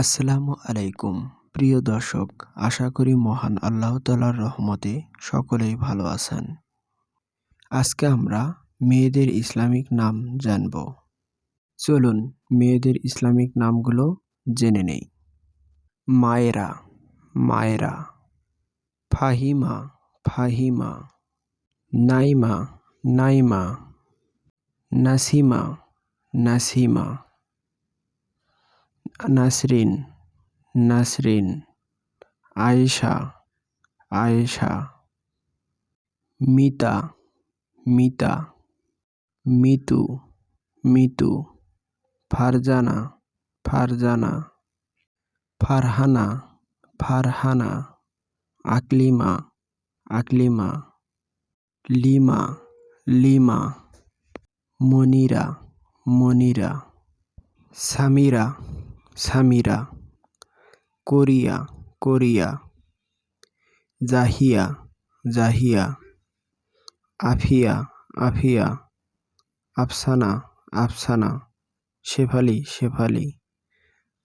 আসসালামু আলাইকুম। প্রিয় দর্শক, আশা করি মহান আল্লাহ তালার রহমতে সকলেই ভালো আছেন। আজকে আমরা মেয়েদের ইসলামিক নাম জানব। চলুন মেয়েদের ইসলামিক নামগুলো জেনে নেই। মায়েরা মায়েরা। ফাহিমা ফাহিমা। নাইমা নাইমা। নাসিমা নাসিমা। Nasrin Nasrin, Ayesha Ayesha, Mita Mita, Mitu Mitu, Farzana Farzana, Farhana Farhana, Aklima Aklima, Lima Lima, Monira Monira, Samira Samira, Korea Korea, Zahiya Zahiya, Afia Afia, Afsana Afsana, Shefali Shefali,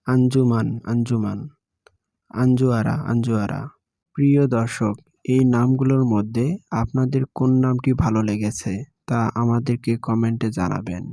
Anjuman Anjuman, Anjuara Anjuara. প্রিয় দর্শক, এই নামগুলোর মধ্যে আপনাদের কোন নামটি ভালো লেগেছে তা আমাদেরকে কমেন্টে জানাবেন।